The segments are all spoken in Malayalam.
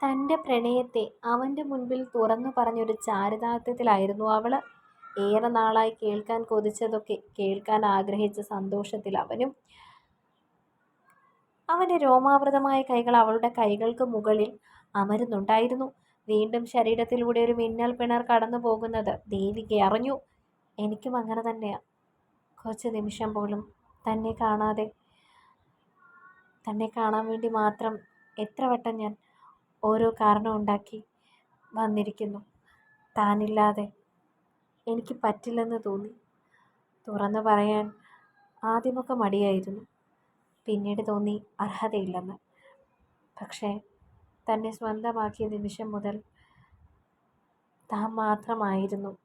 തന്റെ പ്രണയത്തെ അവന്റെ മുൻപിൽ തുറന്നു പറഞ്ഞൊരു ചാരിതാർത്ഥ്യത്തിലായിരുന്നു അവൾ. ഏറെ നാളായി കേൾക്കാൻ കൊതിച്ചതൊക്കെ കേൾക്കാൻ ആഗ്രഹിച്ച സന്തോഷത്തിൽ അവനും. അവന്റെ രോമാവൃതമായ കൈകൾ അവളുടെ കൈകൾക്ക് മുകളിൽ അമരുന്നുണ്ടായിരുന്നു. വീണ്ടും ശരീരത്തിലൂടെ ഒരു മിന്നൽ പിണർ കടന്നു പോകുന്നത് ദേവിക അറിഞ്ഞു. എനിക്കും അങ്ങനെ തന്നെയാണ് കുറച്ച് നിമിഷം പോലും തന്നെ കാണാതെ തന്നെ കാണാൻ വേണ്ടി മാത്രം എത്ര വട്ടം ഞാൻ ഓരോ കാരണം ഉണ്ടാക്കി വന്നിരിക്കുന്നു. താനില്ലാതെ എനിക്ക് പറ്റില്ലെന്ന് തോന്നി. തുറന്നു പറയാൻ ആദ്യമൊക്കെ മടിയായിരുന്നു. പിന്നീട് തോന്നി അർഹതയില്ലെന്ന്. പക്ഷേ തന്നെ സ്വന്തമാക്കിയ നിമിഷം മുതൽ താൻ മാത്രമായിരുന്നു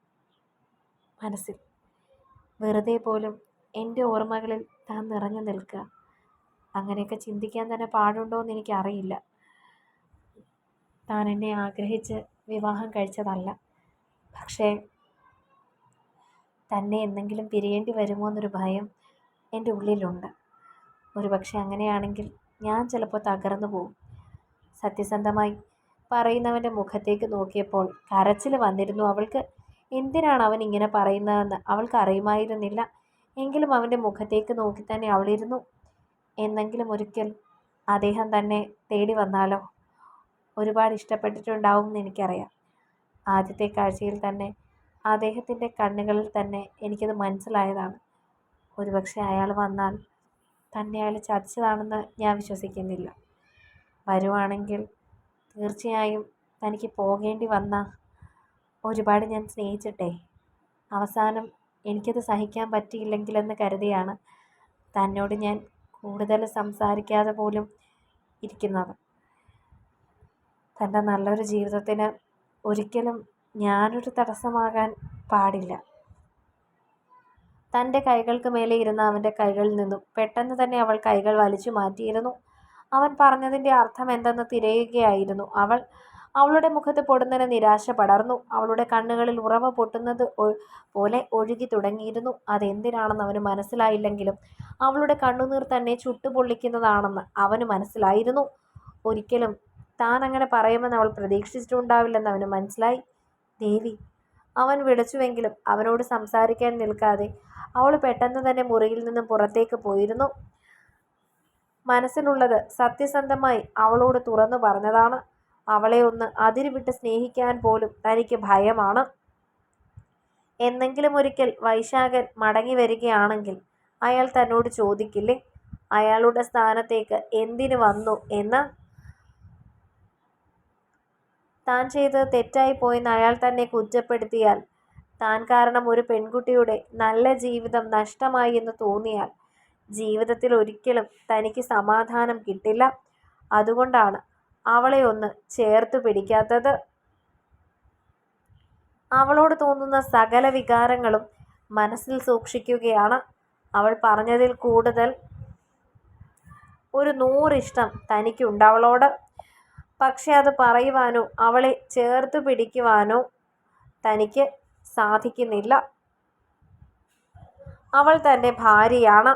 മനസ്സിൽ. വെറുതെ പോലും എന്റെ ഓർമ്മകളിൽ താൻ നിറഞ്ഞു നിൽക്കുക അങ്ങനെയൊക്കെ ചിന്തിക്കാൻ തന്നെ പാടുണ്ടോ എന്ന് എനിക്കറിയില്ല. താൻ എന്നെ ആഗ്രഹിച്ച് വിവാഹം കഴിച്ചതല്ല. പക്ഷേ തന്നെ എന്നെങ്കിലും പിരിയേണ്ടി വരുമോ എന്നൊരു ഭയം എന്റെ ഉള്ളിലുണ്ട്. ഒരു പക്ഷേ അങ്ങനെയാണെങ്കിൽ ഞാൻ ചിലപ്പോൾ തകർന്നു പോവും. സത്യസന്ധമായി പറയുന്നവന്റെ മുഖത്തേക്ക് നോക്കിയപ്പോൾ കരച്ചിൽ വന്നിരുന്നു അവൾക്ക്. എന്തിനാണ് അവൻ ഇങ്ങനെ പറയുന്നതെന്ന് അവൾക്ക് അറിയുമായിരുന്നില്ല എങ്കിലും അവന്റെ മുഖത്തേക്ക് നോക്കി തന്നെ അവളിരുന്നു. എന്നെങ്കിലും ഒരിക്കൽ അദ്ദേഹം തന്നെ തേടി വന്നാലോ? ഒരുപാട് ഇഷ്ടപ്പെട്ടിട്ടുണ്ടാവും എന്ന് എനിക്കറിയാം. ആദ്യത്തെ കാഴ്ചയിൽ തന്നെ അദ്ദേഹത്തിന്റെ കണ്ണുകളിൽ തന്നെ എനിക്കത് മനസ്സിലായതാണ്. ഒരുപക്ഷെ അയാൾ വന്നാൽ തന്നെ അയാൾ ചതിച്ചതാണെന്ന് ഞാൻ വിശ്വസിക്കുന്നില്ല. വരുവാണെങ്കിൽ തീർച്ചയായും തനിക്ക് പോകേണ്ടി വന്ന ഒരുപാട് ഞാൻ സ്നേഹിച്ചിട്ടെ അവസാനം എനിക്കത് സഹിക്കാൻ പറ്റിയില്ലെങ്കിലെന്ന് കരുതിയാണ് തന്നോട് ഞാൻ കൂടുതൽ സംസാരിക്കാതെ പോലും ഇരിക്കുന്നത്. തന്റെ നല്ലൊരു ജീവിതത്തിന് ഒരിക്കലും ഞാനൊരു തടസ്സമാകാൻ പാടില്ല. തന്റെ കൈകൾക്ക് മേലെ ഇരുന്ന അവന്റെ കൈകളിൽ നിന്നും പെട്ടെന്ന് തന്നെ അവൾ കൈകൾ വലിച്ചു മാറ്റിയിരുന്നു. അവൻ പറഞ്ഞതിന്റെ അർത്ഥം എന്തെന്ന് തിരയുകയായിരുന്നു അവൾ. അവളുടെ മുഖത്ത് പൊടുന്നതിന് നിരാശ പടർന്നു. അവളുടെ കണ്ണുകളിൽ ഉറവ പൊട്ടുന്നത് പോലെ ഒഴുകി തുടങ്ങിയിരുന്നു. അതെന്തിനാണെന്ന് അവന് മനസ്സിലായില്ലെങ്കിലും അവളുടെ കണ്ണുനീർ തന്നെ ചുട്ടുപൊള്ളിക്കുന്നതാണെന്ന് അവന് മനസ്സിലായിരുന്നു. ഒരിക്കലും താൻ അങ്ങനെ പറയുമെന്ന് അവൾ പ്രതീക്ഷിച്ചിട്ടുണ്ടാവില്ലെന്ന് അവന് മനസ്സിലായി. ദേവി അവൻ വിളിച്ചുവെങ്കിലും അവനോട് സംസാരിക്കാൻ നിൽക്കാതെ അവൾ പെട്ടെന്ന് തന്നെ മുറിയിൽ നിന്നും പുറത്തേക്ക് പോയിരുന്നു. മനസ്സിലുള്ളത് സത്യസന്ധമായി അവളോട് തുറന്നു പറഞ്ഞതാണ്. അവളെ ഒന്ന് അതിരുവിട്ട് സ്നേഹിക്കാൻ പോലും തനിക്ക് ഭയമാണ്. എന്നെങ്കിലും ഒരിക്കൽ വൈശാഖൻ മടങ്ങി വരികയാണെങ്കിൽ അയാൾ തന്നോട് ചോദിക്കില്ലേ അയാളുടെ സ്ഥാനത്തേക്ക് എന്തിനു വന്നു എന്ന്? താൻ ചെയ്തത് തെറ്റായി പോയെന്ന് അയാൾ തന്നെ കുറ്റപ്പെടുത്തിയാൽ, താൻ കാരണം ഒരു പെൺകുട്ടിയുടെ നല്ല ജീവിതം നഷ്ടമായി എന്ന് തോന്നിയാൽ ജീവിതത്തിൽ ഒരിക്കലും തനിക്ക് സമാധാനം കിട്ടില്ല. അതുകൊണ്ടാണ് അവളെ ഒന്ന് ചേർത്ത് പിടിക്കാത്തത്. അവളോട് തോന്നുന്ന സകല വികാരങ്ങളും മനസ്സിൽ സൂക്ഷിക്കുകയാണ്. അവൾ പറഞ്ഞതിൽ കൂടുതൽ ഒരു നൂറിഷ്ടം തനിക്കുണ്ട് തനിക്കുണ്ടവളോട്. പക്ഷേ അത് പറയുവാനോ അവളെ ചേർത്ത് പിടിക്കുവാനോ തനിക്ക് സാധിക്കുന്നില്ല. അവൾ തന്റെ ഭാര്യയാണ്.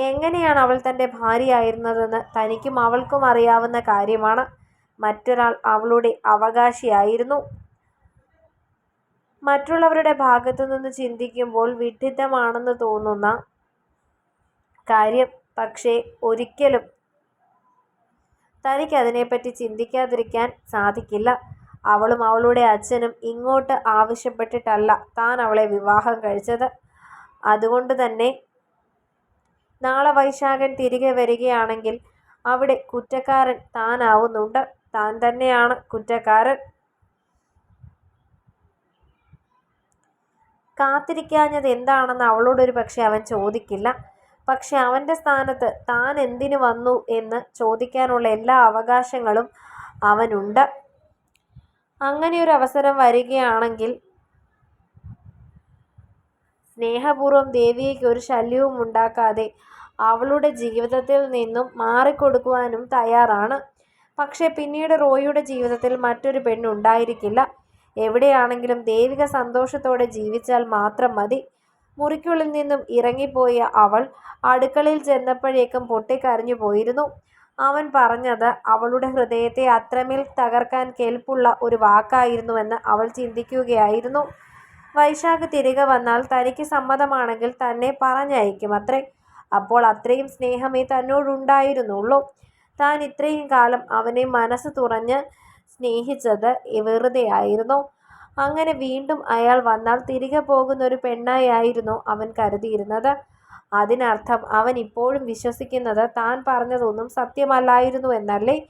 എങ്ങനെയാണ് അവൾ തന്റെ ഭാര്യയായിരുന്നതെന്ന് തനിക്കും അവൾക്കും അറിയാവുന്ന കാര്യമാണ്. മറ്റൊരാൾ അവളുടെ അവകാശിയായിരുന്നു. മറ്റുള്ളവരുടെ ഭാഗത്തു നിന്ന് ചിന്തിക്കുമ്പോൾ വിഡിത്തമാണെന്ന് തോന്നുന്ന കാര്യം. പക്ഷേ ഒരിക്കലും തനിക്ക് അതിനെപ്പറ്റി ചിന്തിക്കാതിരിക്കാൻ സാധിക്കില്ല. അവളും അവളുടെ അച്ഛനും ഇങ്ങോട്ട് ആവശ്യപ്പെട്ടിട്ടല്ല താൻ അവളെ വിവാഹം കഴിച്ചത്. അതുകൊണ്ട് തന്നെ നാളെ വൈശാഖൻ തിരികെ വരികയാണെങ്കിൽ അവിടെ കുറ്റക്കാരൻ താനാവുന്നുണ്ട്. താൻ തന്നെയാണ് കുറ്റക്കാരൻ. കാത്തിരിക്കാഞ്ഞത് എന്താണെന്ന് അവളോടൊരു പക്ഷെ അവൻ ചോദിക്കില്ല. പക്ഷേ അവന്റെ സ്ഥാനത്ത് താൻ എന്തിനു വന്നു എന്ന് ചോദിക്കാനുള്ള എല്ലാ അവകാശങ്ങളും അവനുണ്ട്. അങ്ങനെ ഒരു അവസരം വരികയാണെങ്കിൽ സ്നേഹപൂർവം ദേവിയ്ക്ക് ഒരു ശല്യവും ഉണ്ടാക്കാതെ അവളുടെ ജീവിതത്തിൽ നിന്നും മാറിക്കൊടുക്കുവാനും തയ്യാറാണ്. പക്ഷേ പിന്നീട് റോയിയുടെ ജീവിതത്തിൽ മറ്റൊരു പെണ്ണുണ്ടായിരിക്കില്ല. എവിടെയാണെങ്കിലും ദേവിക സന്തോഷത്തോടെ ജീവിച്ചാൽ മാത്രം മതി. മുറിക്കുള്ളിൽ നിന്നും ഇറങ്ങിപ്പോയ അവൾ അടുക്കളയിൽ ചെന്നപ്പോഴേക്കും പൊട്ടിക്കരഞ്ഞു പോയിരുന്നു. അവൻ പറഞ്ഞത് അവളുടെ ഹൃദയത്തെ അത്രമേൽ തകർക്കാൻ കെൽപ്പുള്ള ഒരു വാക്കായിരുന്നുവെന്ന് അവൾ ചിന്തിക്കുകയായിരുന്നു. വൈശാഖ് തിരികെ വന്നാൽ തനിക്ക് സമ്മതമാണെങ്കിൽ തന്നെ പറഞ്ഞയക്കും അത്രേ അപ്പോൾ അത്രയും സ്നേഹമേ തന്നോടുണ്ടായിരുന്നുള്ളൂ. താൻ ഇത്രയും കാലം അവനെ മനസ്സ് തുറഞ്ഞ് സ്നേഹിച്ചത് വെറുതെയായിരുന്നോ? അങ്ങനെ വീണ്ടും അയാൾ വന്നാൽ തിരികെ പോകുന്ന ഒരു പെണ്ണായിരുന്നു അവൻ കരുതിയിരുന്നത്? അതിനർത്ഥം അവൻ ഇപ്പോഴും വിശ്വസിക്കുന്നത് താൻ പറഞ്ഞതൊന്നും സത്യമല്ലായിരുന്നു എന്നല്ലേ?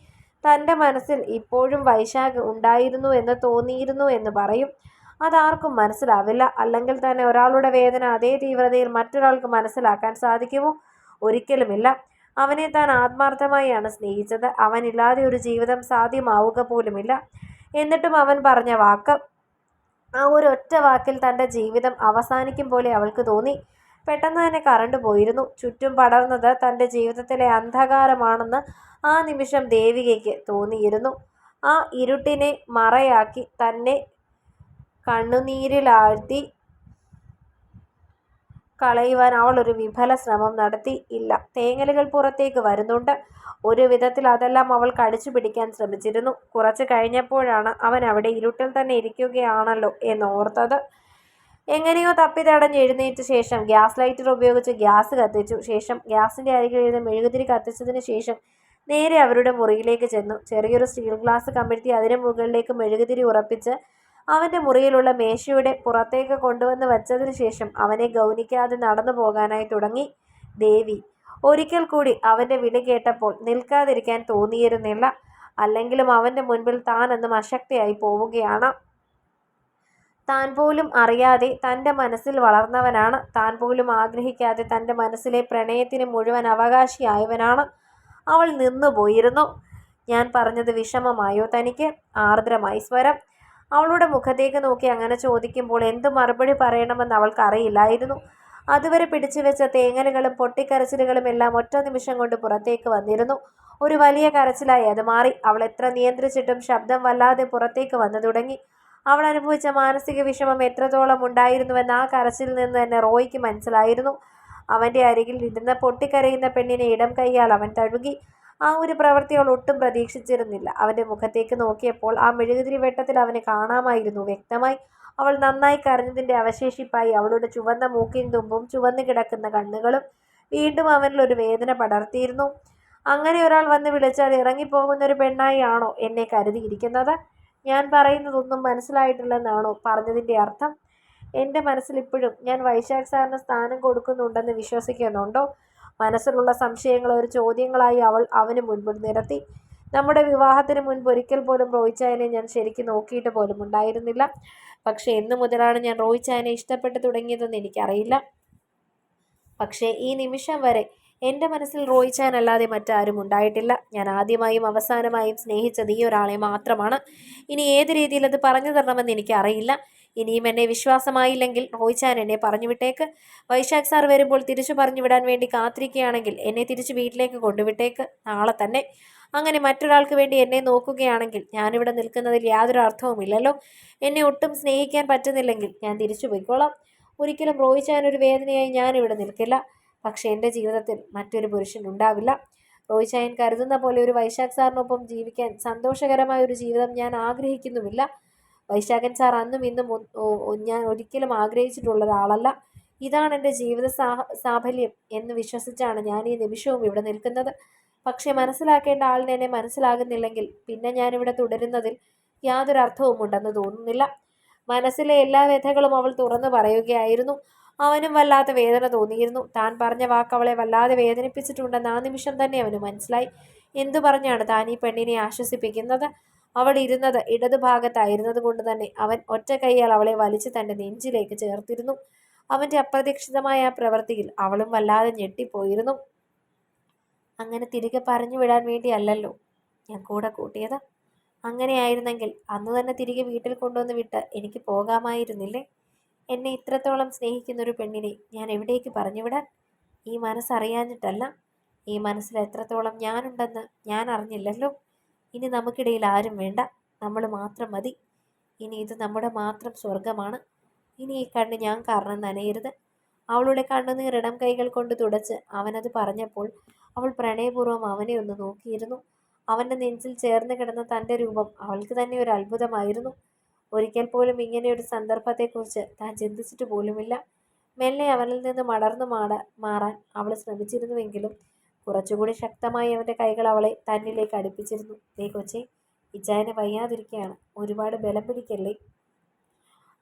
തന്റെ മനസ്സിൽ ഇപ്പോഴും വൈശാഖ് ഉണ്ടായിരുന്നു എന്ന് തോന്നിയിരുന്നു എന്ന് പറയും. അതാർക്കും മനസ്സിലാവില്ല. അല്ലെങ്കിൽ തന്നെ ഒരാളുടെ വേദന അതേ തീവ്രതയിൽ മറ്റൊരാൾക്ക് മനസ്സിലാക്കാൻ സാധിക്കുമോ? ഒരിക്കലുമില്ല. അവനെ താൻ ആത്മാർത്ഥമായാണ് സ്നേഹിച്ചത്. അവനില്ലാതെ ഒരു ജീവിതം സാധ്യമാവുക പോലുമില്ല. എന്നിട്ടും അവൻ പറഞ്ഞ വാക്ക്. ആ ഒരു ഒറ്റ വാക്കിൽ തന്റെ ജീവിതം അവസാനിക്കും പോലെ അവൾക്ക് തോന്നി. പെട്ടെന്ന് തന്നെ കറണ്ട് പോയിരുന്നു. ചുറ്റും പടർന്നത് തന്റെ ജീവിതത്തിലെ അന്ധകാരമാണെന്ന് ആ നിമിഷം ദേവികയ്ക്ക് തോന്നിയിരുന്നു. ആ ഇരുട്ടിനെ മറയാക്കി തന്നെ കണ്ണുനീരിലാഴ്ത്തി കളയുവാൻ അവൾ ഒരു വിഫല ശ്രമം നടത്തി. ഇല്ല, തേങ്ങലുകൾ പുറത്തേക്ക് വരുന്നുണ്ട്. ഒരു വിധത്തിൽ അതെല്ലാം അവൾ കടിച്ചു പിടിക്കാൻ ശ്രമിച്ചിരുന്നു. കുറച്ച് കഴിഞ്ഞപ്പോഴാണ് അവൻ അവിടെ ഇരുട്ടിൽ തന്നെ ഇരിക്കുകയാണല്ലോ എന്ന് എന്നോർത്തത്. എങ്ങനെയോ തപ്പിത്തടഞ്ഞ് എഴുന്നേറ്റ ശേഷം ഗ്യാസ് ലൈറ്റർ ഉപയോഗിച്ച് ഗ്യാസ് കത്തിച്ചു. ശേഷം ഗ്യാസിന്റെ അരികിലിരുന്ന് മെഴുകുതിരി കത്തിച്ചതിന് ശേഷം നേരെ അവരുടെ മുറിയിലേക്ക് ചെന്നു. ചെറിയൊരു സ്റ്റീൽ ഗ്ലാസ് കമിഴ്ത്തി അതിന് മുകളിലേക്ക് മെഴുകുതിരി ഉറപ്പിച്ച് അവന്റെ മുറിയിലുള്ള മേശയുടെ പുറത്തേക്ക് കൊണ്ടുവന്ന് വച്ചതിന് ശേഷം അവനെ ഗൗനിക്കാതെ നടന്നു പോകാനായി തുടങ്ങി. ദേവി! ഒരിക്കൽ കൂടി അവന്റെ വിളി കേട്ടപ്പോൾ നിൽക്കാതിരിക്കാൻ തോന്നിയിരുന്നില്ല. അല്ലെങ്കിലും അവന്റെ മുൻപിൽ താനെന്നും അശക്തിയായി പോവുകയാണ്. താൻ പോലും അറിയാതെ തന്റെ മനസ്സിൽ വളർന്നവനാണ്. താൻ പോലും ആഗ്രഹിക്കാതെ തന്റെ മനസ്സിലെ പ്രണയത്തിന് മുഴുവൻ അവകാശിയായവനാണ്. അവൾ നിന്നു പോയിരുന്നു ഞാൻ പറഞ്ഞത് വിഷമമായോ തനിക്ക്? ആർദ്രമായി സ്വരം. അവളുടെ മുഖത്തേക്ക് നോക്കി അങ്ങനെ ചോദിക്കുമ്പോൾ എന്ത് മറുപടി പറയണമെന്ന് അവൾക്കറിയില്ലായിരുന്നു. അതുവരെ പിടിച്ചു വെച്ച തേങ്ങലുകളും പൊട്ടിക്കരച്ചിലുകളും എല്ലാം ഒറ്റ നിമിഷം കൊണ്ട് പുറത്തേക്ക് വന്നിരുന്നു. ഒരു വലിയ കരച്ചിലായി അത് മാറി. അവൾ എത്ര നിയന്ത്രിച്ചിട്ടും ശബ്ദം വല്ലാതെ പുറത്തേക്ക് വന്നു തുടങ്ങി. അവൾ അനുഭവിച്ച മാനസിക വിഷമം എത്രത്തോളം ഉണ്ടായിരുന്നുവെന്ന് ആ കരച്ചിലിൽ നിന്ന് തന്നെ റോയ്ക്ക് മനസ്സിലായിരുന്നു. അവന്റെ അരികിൽ ഇരുന്ന പൊട്ടിക്കരയുന്ന പെണ്ണിനെ ഇടം കൈയാൽ അവൻ തഴുകി. ആ ഒരു പ്രവൃത്തി അവൾ ഒട്ടും പ്രതീക്ഷിച്ചിരുന്നില്ല. അവന്റെ മുഖത്തേക്ക് നോക്കിയപ്പോൾ ആ മെഴുകുതിരി വെട്ടത്തിൽ അവനെ കാണാമായിരുന്നു വ്യക്തമായി. അവൾ നന്നായി കരഞ്ഞതിന്റെ അവശേഷിപ്പായി അവളുടെ ചുവന്ന മൂക്കിൻ തുമ്പും ചുവന്നു കിടക്കുന്ന കണ്ണുകളും വീണ്ടും അവനിൽ ഒരു വേദന പടർത്തിയിരുന്നു. അങ്ങനെ ഒരാൾ വന്ന് വിളിച്ചാൽ ഇറങ്ങിപ്പോകുന്ന ഒരു പെണ്ണായിയാണോ എന്നെ കരുതിയിരിക്കുന്നത്? ഞാൻ പറയുന്നതൊന്നും മനസ്സിലായിട്ടില്ലെന്നാണോ പറഞ്ഞതിന്റെ അർത്ഥം? എന്റെ മനസ്സിൽ ഇപ്പോഴും ഞാൻ വൈശാഖ് സാറിന് സ്ഥാനം കൊടുക്കുന്നുണ്ടെന്ന് വിശ്വസിക്കുന്നുണ്ടോ? മനസ്സിലുള്ള സംശയങ്ങൾ ഒരു ചോദ്യങ്ങളായി അവൾ അവന് മുൻപിൽ നിരത്തി. നമ്മുടെ വിവാഹത്തിന് മുൻപ് ഒരിക്കൽ പോലും റോയിച്ചായനെ ഞാൻ ശരിക്കും നോക്കിയിട്ട് പോലും ഉണ്ടായിരുന്നില്ല. പക്ഷേ എന്നു മുതലാണ് ഞാൻ റോയിച്ചായനെ ഇഷ്ടപ്പെട്ടു തുടങ്ങിയതെന്ന് എനിക്കറിയില്ല. പക്ഷേ ഈ നിമിഷം വരെ എന്റെ മനസ്സിൽ റോയിച്ചായൻ അല്ലാതെ മറ്റാരും ഉണ്ടായിട്ടില്ല. ഞാൻ ആദ്യമായും അവസാനമായും സ്നേഹിച്ചത് ഈ ഒരാളെ മാത്രമാണ്. ഇനി ഏത് രീതിയിൽ അത് പറഞ്ഞു തരണമെന്ന് എനിക്കറിയില്ല. ഇനിയും എന്നെ വിശ്വാസമായില്ലെങ്കിൽ റോയിച്ചായൻ എന്നെ പറഞ്ഞുവിട്ടേക്ക്. വൈശാഖ് സാർ വരുമ്പോൾ തിരിച്ചു പറഞ്ഞുവിടാൻ വേണ്ടി കാത്തിരിക്കുകയാണെങ്കിൽ എന്നെ തിരിച്ചു വീട്ടിലേക്ക് കൊണ്ടുവിട്ടേക്ക്. നാളെ തന്നെ. അങ്ങനെ മറ്റൊരാൾക്ക് വേണ്ടി എന്നെ നോക്കുകയാണെങ്കിൽ ഞാനിവിടെ നിൽക്കുന്നതിൽ യാതൊരു അർത്ഥവുമില്ലല്ലോ. എന്നെ ഒട്ടും സ്നേഹിക്കാൻ പറ്റുന്നില്ലെങ്കിൽ ഞാൻ തിരിച്ചു പോയിക്കോളാം ഒരിക്കലും റോയിച്ചായൻ ഒരു വേദനയായി ഞാനിവിടെ നിൽക്കില്ല. പക്ഷേ എന്റെ ജീവിതത്തിൽ മറ്റൊരു പുരുഷൻ ഉണ്ടാവില്ല. റോയിച്ചായൻ കരുതുന്ന പോലെ ഒരു വൈശാഖ് സാറിനൊപ്പം ജീവിക്കാൻ സന്തോഷകരമായ ഒരു ജീവിതം ഞാൻ ആഗ്രഹിക്കുന്നുമില്ല. വൈശാഖൻ സാർ അന്നും ഇന്നും ഞാൻ ഒരിക്കലും ആഗ്രഹിച്ചിട്ടുള്ള ഒരാളല്ല ഇതാണ് എന്റെ ജീവിത സാഫല്യം എന്ന് വിശ്വസിച്ചാണ് ഞാൻ ഈ നിമിഷവും ഇവിടെ നിൽക്കുന്നത്. പക്ഷേ മനസ്സിലാക്കേണ്ട ആളിനെ എന്നെ മനസ്സിലാകുന്നില്ലെങ്കിൽ പിന്നെ ഞാനിവിടെ തുടരുന്നതിൽ യാതൊരു അർത്ഥവും ഉണ്ടെന്ന് തോന്നുന്നില്ല. മനസ്സിലെ എല്ലാ വ്യഥകളും അവൾ തുറന്നു പറയുകയായിരുന്നു. അവനും വല്ലാത്ത വേദന തോന്നിയിരുന്നു. താൻ പറഞ്ഞ വാക്ക് അവളെ വല്ലാതെ വേദനിപ്പിച്ചിട്ടുണ്ടെന്ന് ആ നിമിഷം തന്നെ അവന് മനസ്സിലായി. എന്തു പറഞ്ഞാണ് താൻ ഈ പെണ്ണിനെ ആശ്വസിപ്പിക്കുന്നത്? അവൾ ഇരുന്നത് ഇടതുഭാഗത്തായിരുന്നത് കൊണ്ട് തന്നെ അവൻ ഒറ്റ കൈയാൽ അവളെ വലിച്ച് തന്റെ നെഞ്ചിലേക്ക് ചേർത്തിരുന്നു. അവന്റെ അപ്രതീക്ഷിതമായ ആ പ്രവൃത്തിയിൽ അവളും വല്ലാതെ ഞെട്ടിപ്പോയിരുന്നു. അങ്ങനെ തിരികെ പറഞ്ഞു പറഞ്ഞുവിടാൻ വേണ്ടിയല്ലല്ലോ ഞാൻ കൂടെ കൂട്ടിയത്. അങ്ങനെയായിരുന്നെങ്കിൽ അന്നുതന്നെ തിരികെ വീട്ടിൽ കൊണ്ടുവന്ന് വിട്ട് എനിക്ക് പോകാമായിരുന്നില്ലേ? എന്നെ ഇത്രത്തോളം സ്നേഹിക്കുന്ന ഒരു പെണ്ണിനെ ഞാൻ എവിടേക്ക് പറഞ്ഞുവിടാൻ? ഈ മനസ്സറിയാഞ്ഞിട്ടല്ല. ഈ മനസ്സിൽ എത്രത്തോളം ഞാനുണ്ടെന്ന് ഞാൻ അറിഞ്ഞില്ലല്ലോ. ഇനി നമുക്കിടയിൽ ആരും വേണ്ട. നമ്മൾ മാത്രം മതി. ഇനി ഇത് നമ്മുടെ മാത്രം സ്വർഗമാണ്. ഇനി ഈ കണ്ണ് ഞാൻ കാരണം നനയരുത്. അവളുടെ കണ്ണുനീർ ഇടം കൈകൾ കൊണ്ട് തുടച്ച് അവനത് പറഞ്ഞപ്പോൾ അവൾ പ്രണയപൂർവം അവനെ ഒന്ന് നോക്കിയിരുന്നു അവന്റെ നെഞ്ചിൽ ചേർന്ന് കിടന്ന തന്റെ രൂപം അവൾക്ക് തന്നെ ഒരു അത്ഭുതമായിരുന്നു ഒരിക്കൽ പോലും ഇങ്ങനെയൊരു സന്ദർഭത്തെക്കുറിച്ച് താൻ ചിന്തിച്ചിട്ട് പോലുമില്ല മെല്ലെ അവനിൽ നിന്ന് മടർന്നു മാട മാറാൻ അവൾ ശ്രമിച്ചിരുന്നുവെങ്കിലും കുറച്ചുകൂടി ശക്തമായി അവന്റെ കൈകൾ അവളെ തന്നിലേക്ക് അടുപ്പിച്ചിരുന്നു. ദേ കൊച്ചെ ഇച്ചായനെ വയ്യാതിരിക്കുകയാണ് ഒരുപാട് ബലം പിടിക്കല്ലേ?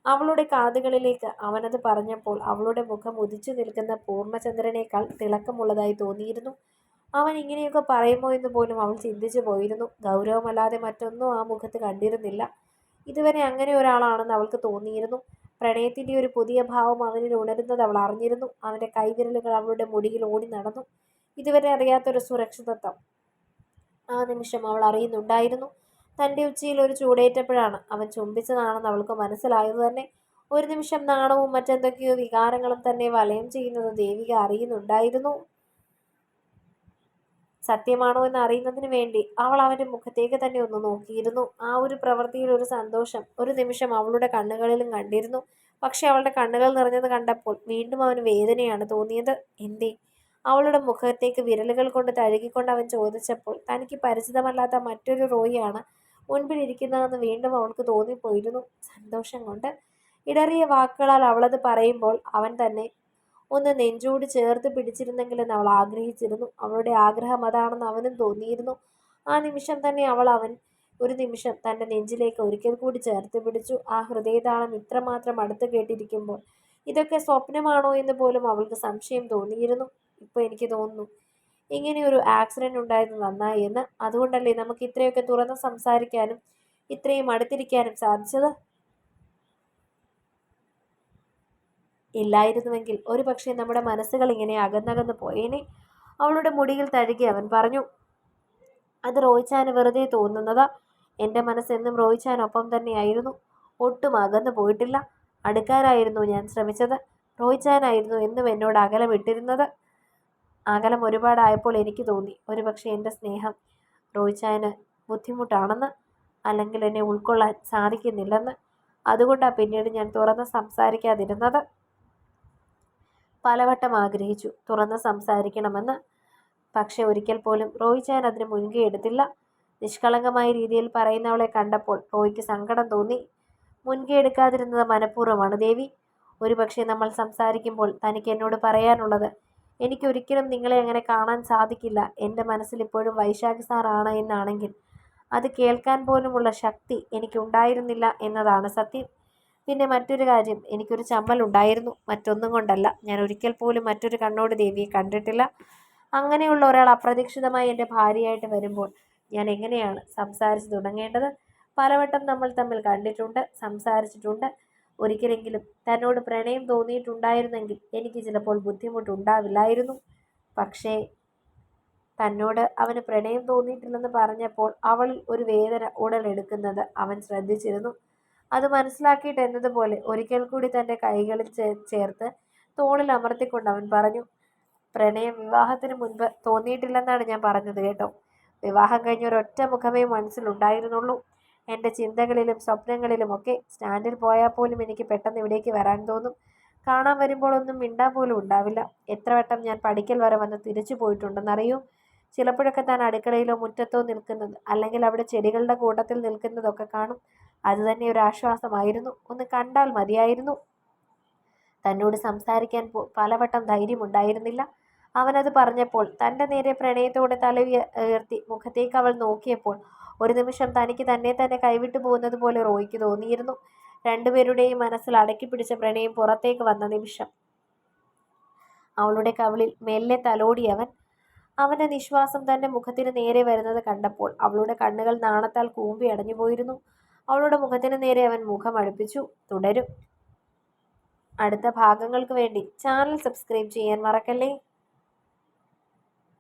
അവളുടെ കാതുകളിലേക്ക് അവനത് പറഞ്ഞപ്പോൾ അവളുടെ മുഖം ഉദിച്ചു നിൽക്കുന്ന പൂർണചന്ദ്രനേക്കാൾ തിളക്കമുള്ളതായി തോന്നിയിരുന്നു. അവൻ ഇങ്ങനെയൊക്കെ പറയുമോ എന്ന് പോലും അവൾ ചിന്തിച്ചു പോയിരുന്നു. ഗൗരവമല്ലാതെ മറ്റൊന്നും ആ മുഖത്ത് കണ്ടിരുന്നില്ല. ഇതുവരെ അങ്ങനെ ഒരാളാണെന്ന് അവൾക്ക് തോന്നിയിരുന്നു. പ്രണയത്തിന്റെ ഒരു പുതിയ ഭാവം അവനിൽ ഉണരുന്നത് അവൾ അറിഞ്ഞിരുന്നു. അവന്റെ കൈവിരലുകൾ അവളുടെ മുടിയിൽ ഓടി നടന്നു. ഇതുവരെ അറിയാത്തൊരു സുരക്ഷിതത്വം. ആ നിമിഷം അവൾ അറിയുന്നുണ്ടായിരുന്നു. തന്റെ ഉച്ചയിൽ ഒരു ചൂടേറ്റപ്പോഴാണ് അവൻ ചുംബിച്ചതാണെന്ന് അവൾക്ക് മനസ്സിലായത് തന്നെ. ഒരു നിമിഷം നാണവും മറ്റെന്തൊക്കെയോ വികാരങ്ങളും തന്നെ വലയം ചെയ്യുന്നത് ദേവിക അറിയുന്നുണ്ടായിരുന്നു. സത്യമാണോ എന്ന് അറിയുന്നതിന് വേണ്ടി അവൾ അവന്റെ മുഖത്തേക്ക് തന്നെ ഒന്ന് നോക്കിയിരുന്നു. ആ ഒരു പ്രവൃത്തിയിൽ ഒരു സന്തോഷം ഒരു നിമിഷം അവളുടെ കണ്ണുകളിലും കണ്ടിരുന്നു. പക്ഷെ അവളുടെ കണ്ണുകൾ നിറഞ്ഞത് കണ്ടപ്പോൾ വീണ്ടും അവന് വേദനയാണ് തോന്നിയത്. എന്തേ? അവളുടെ മുഖത്തേക്ക് വിരലുകൾ കൊണ്ട് തഴുകിക്കൊണ്ട് അവൻ ചോദിച്ചപ്പോൾ തനിക്ക് പരിചിതമല്ലാത്ത മറ്റൊരു റോയിയാണ് മുൻപിലിരിക്കുന്നതെന്ന് വീണ്ടും അവൾക്ക് തോന്നിപ്പോയിരുന്നു സന്തോഷം കൊണ്ട് ഇടറിയ വാക്കുകളാൽ അവളത് പറയുമ്പോൾ അവൻ തന്നെ ഒന്ന് നെഞ്ചോട് ചേർത്ത് പിടിച്ചിരുന്നെങ്കിലെന്ന് അവൾ ആഗ്രഹിച്ചിരുന്നു. അവളുടെ ആഗ്രഹം അതാണെന്ന് അവനും തോന്നിയിരുന്നു. ആ നിമിഷം തന്നെ അവൾ അവൻ ഒരു നിമിഷം തന്റെ നെഞ്ചിലേക്ക് ഒരിക്കൽ കൂടി ചേർത്ത് പിടിച്ചു. ആ ഹൃദയതാളം ഇത്രമാത്രം അടുത്ത് കേട്ടിരിക്കുമ്പോൾ ഇതൊക്കെ സ്വപ്നമാണോ എന്ന് പോലും അവൾക്ക് സംശയം തോന്നിയിരുന്നു. ഇപ്പോൾ എനിക്ക് തോന്നുന്നു ഇങ്ങനെ ഒരു ആക്സിഡന്റ് ഉണ്ടായത് നന്നായി എന്ന്. അതുകൊണ്ടല്ലേ നമുക്ക് ഇത്രയൊക്കെ തുറന്ന് സംസാരിക്കാനും ഇത്രയും അടുത്തിരിക്കാനും സാധിച്ചത്? ഇല്ലായിരുന്നുവെങ്കിൽ ഒരു പക്ഷേ നമ്മുടെ മനസ്സുകൾ ഇങ്ങനെ അകന്നകന്ന് പോയേനെ. അവളുടെ മുടിയിൽ തഴുകി അവൻ പറഞ്ഞു അത് റോയിച്ചാന് വെറുതെ തോന്നുന്നതാ. എന്റെ മനസ്സെന്നും റോയിച്ചാനൊപ്പം തന്നെയായിരുന്നു. ഒട്ടും അകന്നു പോയിട്ടില്ല. അടുക്കാനായിരുന്നു ഞാൻ ശ്രമിച്ചത്. റോയിച്ചാനായിരുന്നു എന്നും എന്നോട് അകലം ഇട്ടിരുന്നത്. അകലം ഒരുപാടായപ്പോൾ എനിക്ക് തോന്നി. ഒരുപക്ഷെ എന്റെ സ്നേഹം റോയിച്ചാന് ബുദ്ധിമുട്ടാണെന്ന് അല്ലെങ്കിൽ എന്നെ ഉൾക്കൊള്ളാൻ സാധിക്കുന്നില്ലെന്ന്. അതുകൊണ്ടാണ് പിന്നീട് ഞാൻ തുറന്ന് സംസാരിക്കാതിരുന്നത്. പലവട്ടം ആഗ്രഹിച്ചു തുറന്ന് സംസാരിക്കണമെന്ന്. പക്ഷെ ഒരിക്കൽ പോലും റോയിച്ചാൻ അതിന് മുൻകൈ എടുത്തില്ല. നിഷ്കളങ്കമായ രീതിയിൽ പറയുന്നവളെ കണ്ടപ്പോൾ റോയിക്ക് സങ്കടം തോന്നി. മുൻകൈ എടുക്കാതിരുന്നത് മനഃപൂർവമാണ്. ദേവി ഒരുപക്ഷെ നമ്മൾ സംസാരിക്കുമ്പോൾ തനിക്ക് എന്നോട് പറയാനുള്ളത് എനിക്കൊരിക്കലും നിങ്ങളെ അങ്ങനെ കാണാൻ സാധിക്കില്ല. എന്റെ മനസ്സിൽ ഇപ്പോഴും വൈശാഖ് സാറാണ് എന്നാണെങ്കിൽ അത് കേൾക്കാൻ പോലുമുള്ള ശക്തി എനിക്കുണ്ടായിരുന്നില്ല എന്നതാണ് സത്യം. പിന്നെ മറ്റൊരു കാര്യം എനിക്കൊരു ചമ്മൽ ഉണ്ടായിരുന്നു. മറ്റൊന്നും കൊണ്ടല്ല. ഞാൻ ഒരിക്കൽ പോലും മറ്റൊരു കണ്ണോട് ദേവിയെ കണ്ടിട്ടില്ല. അങ്ങനെയുള്ള ഒരാൾ അപ്രതീക്ഷിതമായി എന്റെ ഭാര്യയായിട്ട് വരുമ്പോൾ ഞാൻ എങ്ങനെയാണ് സംസാരിച്ച് തുടങ്ങേണ്ടത്? പലവട്ടം നമ്മൾ തമ്മിൽ കണ്ടിട്ടുണ്ട് സംസാരിച്ചിട്ടുണ്ട്. ഒരിക്കലെങ്കിലും തന്നോട് പ്രണയം തോന്നിയിട്ടുണ്ടായിരുന്നെങ്കിൽ എനിക്ക് ചിലപ്പോൾ ബുദ്ധിമുട്ടുണ്ടാവില്ലായിരുന്നു. പക്ഷേ തന്നോട് അവന് പ്രണയം തോന്നിയിട്ടില്ലെന്ന് പറഞ്ഞപ്പോൾ അവളിൽ ഒരു വേദന ഉടലെടുക്കുന്നത് അവൻ ശ്രദ്ധിച്ചിരുന്നു. അത് മനസ്സിലാക്കിയിട്ട് എന്നതുപോലെ ഒരിക്കൽ കൂടി തന്റെ കൈകളിൽ ചേർത്ത് തോളിൽ അമർത്തിക്കൊണ്ട് അവൻ പറഞ്ഞു പ്രണയം വിവാഹത്തിന് മുൻപ് തോന്നിയിട്ടില്ലെന്നാണ് ഞാൻ പറഞ്ഞത് കേട്ടോ. വിവാഹം കഴിഞ്ഞ ഒരൊറ്റ മുഖമേ മനസ്സിലുണ്ടായിരുന്നുള്ളൂ. എന്റെ ചിന്തകളിലും സ്വപ്നങ്ങളിലും ഒക്കെ സ്റ്റാൻഡിൽ പോയാൽ പോലും എനിക്ക് പെട്ടെന്ന് ഇവിടേക്ക് വരാൻ തോന്നും. കാണാൻ വരുമ്പോൾ ഒന്നും മിണ്ടാൻ പോലും ഉണ്ടാവില്ല. എത്ര വട്ടം ഞാൻ പഠിക്കൽ വരെ വന്ന് തിരിച്ചു പോയിട്ടുണ്ടെന്നറിയൂ ചിലപ്പോഴൊക്കെ താൻ അടുക്കളയിലോ മുറ്റത്തോ നിൽക്കുന്നത് അല്ലെങ്കിൽ അവിടെ ചെടികളുടെ കൂട്ടത്തിൽ നിൽക്കുന്നതൊക്കെ കാണും. അത് തന്നെ ഒരു ആശ്വാസമായിരുന്നു. ഒന്ന് കണ്ടാൽ മതിയായിരുന്നു. തന്നോട് സംസാരിക്കാൻ പലവട്ടം ധൈര്യമുണ്ടായിരുന്നില്ല. അവനത് പറഞ്ഞപ്പോൾ തന്റെ നേരെ പ്രണയത്തോടെ തല ഉയർത്തി മുഖത്തേക്ക് അവൾ നോക്കിയപ്പോൾ ഒരു നിമിഷം തനിക്ക് തന്നെ തന്നെ കൈവിട്ടു പോകുന്നത് പോലെ റോയ്ക്ക് തോന്നിയിരുന്നു. രണ്ടുപേരുടെയും മനസ്സിൽ അടക്കി പിടിച്ച പ്രണയം പുറത്തേക്ക് വന്ന നിമിഷം. അവളുടെ കവിളിൽ മെല്ലെ തലോടി അവൻ. അവന്റെ നിശ്വാസം തന്റെ മുഖത്തിന് നേരെ വരുന്നത് കണ്ടപ്പോൾ അവളുടെ കണ്ണുകൾ നാണത്താൽ കൂമ്പി അടഞ്ഞു പോയിരുന്നു. അവളുടെ മുഖത്തിന് നേരെ അവൻ മുഖം അടുപ്പിച്ചു. തുടരും. അടുത്ത ഭാഗങ്ങൾക്ക് വേണ്ടി ചാനൽ സബ്സ്ക്രൈബ് ചെയ്യാൻ മറക്കല്ലേ?